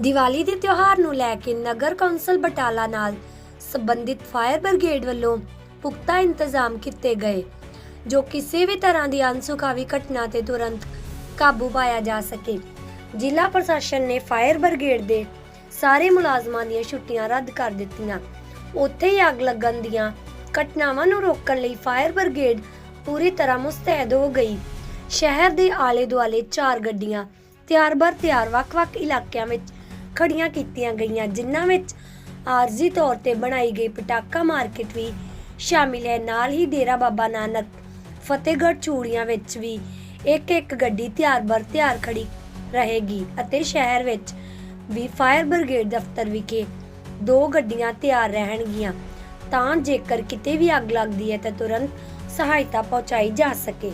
ਦੀਵਾਲੀ ਦੇ ਤਿਉਹਾਰ ਨੂੰ ਲੈ ਕੇ ਨਗਰ ਕੌਂਸਲ ਬਟਾਲਾ ਨਾਲ ਸੰਬੰਧਿਤ ਫਾਇਰ ਬ੍ਰਿਗੇਡ ਵੱਲੋਂ ਪੁਖਤਾ ਇੰਤਜ਼ਾਮ ਕੀਤੇ ਗਏ, ਜੋ ਕਿਸੇ ਵੀ ਤਰ੍ਹਾਂ ਦੀ ਅਨਸੁਖਾਵੀ ਘਟਨਾ ਤੇ ਤੁਰੰਤ ਕਾਬੂ ਪਾਇਆ ਜਾ ਸਕੇ। ਜ਼ਿਲ੍ਹਾ ਪ੍ਰਸ਼ਾਸਨ ਨੇ ਫਾਇਰ ਬ੍ਰਿਗੇਡ ਦੇ ਸਾਰੇ ਮੁਲਾਜ਼ਮਾਂ ਦੀਆਂ ਛੁੱਟੀਆਂ ਰੱਦ ਕਰ ਦਿੱਤੀਆਂ। ਉੱਥੇ ਹੀ ਅੱਗ ਲੱਗਣ ਦੀਆਂ ਘਟਨਾਵਾਂ ਨੂੰ ਰੋਕਣ ਲਈ ਫਾਇਰ ਬ੍ਰਿਗੇਡ ਪੂਰੀ ਤਰ੍ਹਾਂ ਮੁਸਤੈਦ ਹੋ ਗਈ। ਸ਼ਹਿਰ ਦੇ ਆਲੇ ਦੁਆਲੇ ਚਾਰ ਗੱਡੀਆਂ ਤਿਆਰ-ਬਰ ਤਿਆਰ ਵੱਖ-ਵੱਖ ਇਲਾਕਿਆਂ ਵਿੱਚ ਖੜੀਆਂ ਕੀਤੀਆਂ ਗਈਆਂ, ਜਿਨ੍ਹਾਂ ਵਿੱਚ ਆਰਜ਼ੀ ਤੌਰ ਤੇ ਬਣਾਈ ਗਈ ਪਟਾਕਾ ਮਾਰਕੀਟ ਵੀ ਸ਼ਾਮਿਲ ਹੈ। ਨਾਲ ਹੀ ਡੇਰਾ ਬਾਬਾ ਨਾਨਕ ਫਤਿਹਗੜ੍ਹ ਚੂੜੀਆਂ ਵਿੱਚ ਵੀ ਇੱਕ ਇੱਕ ਗੱਡੀ ਤਿਆਰ-ਬਰ ਤਿਆਰ ਖੜੀ ਰਹੇਗੀ ਅਤੇ ਸ਼ਹਿਰ ਵਿੱਚ ਵੀ ਫਾਇਰ ਬ੍ਰਿਗੇਡ ਦਫ਼ਤਰ ਵਿਖੇ ਦੋ ਗੱਡੀਆਂ ਤਿਆਰ ਰਹਿਣਗੀਆਂ। ਤਾਂ ਜੇਕਰ ਕਿਤੇ ਵੀ ਅੱਗ ਲੱਗਦੀ ਹੈ ਤਾਂ ਤੁਰੰਤ ਸਹਾਇਤਾ ਪਹੁੰਚਾਈ ਜਾ ਸਕੇ।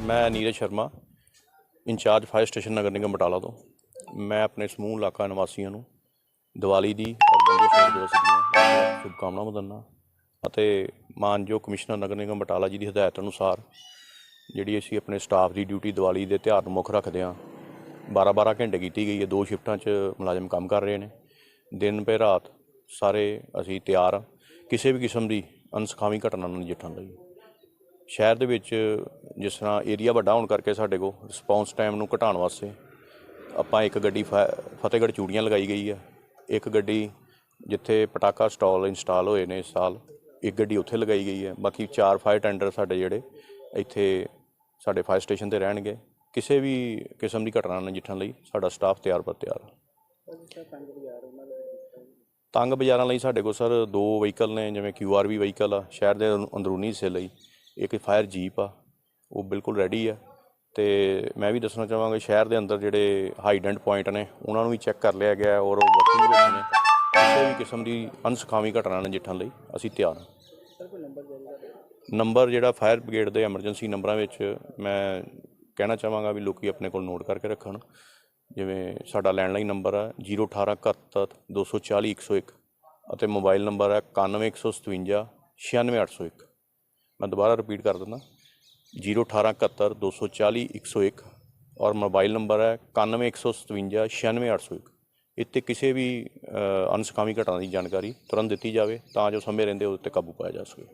ਮੈਂ Neeraj Sharma. In charge fire station ਨਗਰ ਨਿਗਮ ਬਟਾਲਾ ਤੋਂ। ਮੈਂ ਆਪਣੇ ਸਮੂਹ ਇਲਾਕਾ ਨਿਵਾਸੀਆਂ ਨੂੰ ਦੀਵਾਲੀ ਦੀ ਔਰ ਬੰਦੀ ਦਿਵਸ ਦੀਆਂ ਸ਼ੁਭਕਾਮਨਾਵਾਂ ਦਿੰਦਾ ਅਤੇ ਮਾਨਯੋਗ ਕਮਿਸ਼ਨਰ ਨਗਰ ਨਿਗਮ ਬਟਾਲਾ ਜੀ ਦੀ ਹਦਾਇਤ ਅਨੁਸਾਰ ਜਿਹੜੀ ਅਸੀਂ ਆਪਣੇ ਸਟਾਫ ਦੀ ਡਿਊਟੀ ਦੀਵਾਲੀ ਦੇ ਤਿਉਹਾਰ ਨੂੰ ਮੁੱਖ ਰੱਖਦੇ ਹਾਂ 12-12 ਘੰਟੇ ਕੀਤੀ ਗਈ ਹੈ, ਦੋ ਸ਼ਿਫਟਾਂ 'ਚ ਮੁਲਾਜ਼ਮ ਕੰਮ ਕਰ ਰਹੇ ਨੇ। ਦਿਨ ਪੇ ਰਾਤ ਸਾਰੇ ਅਸੀਂ ਤਿਆਰ ਹਾਂ। ਕਿਸੇ ਵੀ ਕਿਸਮ ਦੀ ਅਨਸਖਾਵੀ ਘਟਨਾ ਨੂੰ ਨਜਿੱਠਣ ਲਈ। ਸ਼ਹਿਰ ਦੇ ਵਿੱਚ ਜਿਸ ਤਰ੍ਹਾਂ ਏਰੀਆ ਵੱਡਾ ਹੋਣ ਕਰਕੇ ਸਾਡੇ ਕੋਲ ਰਿਸਪੌਂਸ ਟਾਈਮ ਨੂੰ ਘਟਾਉਣ ਵਾਸਤੇ ਆਪਾਂ ਇੱਕ ਗੱਡੀ ਫਾ- ਫਤਿਹਗੜ੍ਹ ਚੂੜੀਆਂ ਲਗਾਈ ਗਈ ਹੈ ਇੱਕ ਗੱਡੀ ਜਿੱਥੇ ਪਟਾਕਾ ਸਟਾਲ ਇੰਸਟਾਲ ਹੋਏ ਨੇ ਇਸ ਸਾਲ, ਇੱਕ ਗੱਡੀ ਉੱਥੇ ਲਗਾਈ ਗਈ ਹੈ ਬਾਕੀ ਚਾਰ ਫਾਇਰ ਟੈਂਡਰ ਸਾਡੇ ਜਿਹੜੇ ਇੱਥੇ ਸਾਡੇ ਫਾਇਰ ਸਟੇਸ਼ਨ ਤੇ ਰਹਿਣਗੇ। ਕਿਸੇ ਵੀ ਕਿਸਮ ਦੀ ਘਟਨਾ ਨਾਲ ਨਜਿੱਠਣ ਲਈ ਸਾਡਾ ਸਟਾਫ ਤਿਆਰ ਪਰ ਤਿਆਰ। ਤੰਗ ਬਾਜ਼ਾਰਾਂ ਲਈ ਸਾਡੇ ਕੋਲ ਸਰ ਦੋ ਵਹੀਕਲ ਨੇ, ਜਿਵੇਂ ਕਿਊਆਰਵੀ ਵਹੀਕਲ ਆ, ਸ਼ਹਿਰ ਦੇ ਅੰਦਰੂਨੀ ਹਿੱਸੇ ਲਈ। ਇੱਕ ਫਾਇਰ ਜੀਪ ਆ, ਉਹ ਬਿਲਕੁਲ ਰੈਡੀ ਆ। ਤੇ ਮੈਂ ਵੀ ਦੱਸਣਾ ਚਾਹਾਂਗਾ, ਸ਼ਹਿਰ ਦੇ ਅੰਦਰ ਜਿਹੜੇ ਹਾਈਡੈਂਟ ਪੁਆਇੰਟ ਨੇ, ਉਹਨਾਂ ਨੂੰ ਵੀ ਚੈੱਕ ਕਰ ਲਿਆ ਗਿਆ ਔਰ ਉਹ ਵਰਕਿੰਗ ਵਿੱਚ ਨੇ। ਕਿਸੇ ਵੀ ਕਿਸਮ ਦੀ ਅਨਸਖਾਵੀ ਘਟਨਾ ਨਜਿੱਠਣ ਲਈ, ਅਸੀਂ ਤਿਆਰ ਹਾਂ। ਨੰਬਰ ਜਿਹੜਾ ਫਾਇਰ ਬ੍ਰਿਗੇਡ ਦੇ ਐਮਰਜੈਂਸੀ ਨੰਬਰਾਂ ਵਿੱਚ ਮੈਂ ਕਹਿਣਾ ਚਾਹਾਂਗਾ ਵੀ ਲੋਕੀ ਆਪਣੇ ਕੋਲ ਨੋਟ ਕਰਕੇ ਰੱਖਣ। ਜਿਵੇਂ ਸਾਡਾ ਲੈਂਡਲਾਈਨ ਨੰਬਰ ਹੈ 01871 240 101 ਅਤੇ ਮੋਬਾਈਲ ਨੰਬਰ ਹੈ 9157 96801 ਮੈਂ ਦੁਬਾਰਾ ਰਿਪੀਟ ਕਰ ਦਿੰਦਾ। 01871 240 101 ਔਰ ਮੋਬਾਈਲ ਨੰਬਰ ਹੈ 9157 96801 ਇੱਥੇ ਕਿਸੇ ਵੀ ਅ, ਅਨਸਕਾਮੀ ਘਟਨਾ ਦੀ ਜਾਣਕਾਰੀ ਤੁਰੰਤ ਦਿੱਤੀ ਜਾਵੇ ਤਾਂ ਜੋ ਸਮੇਂ ਰਹਿੰਦੇ ਉਹਦੇ ਤੇ ਕਾਬੂ ਪਾਇਆ ਜਾ ਸਕੇ।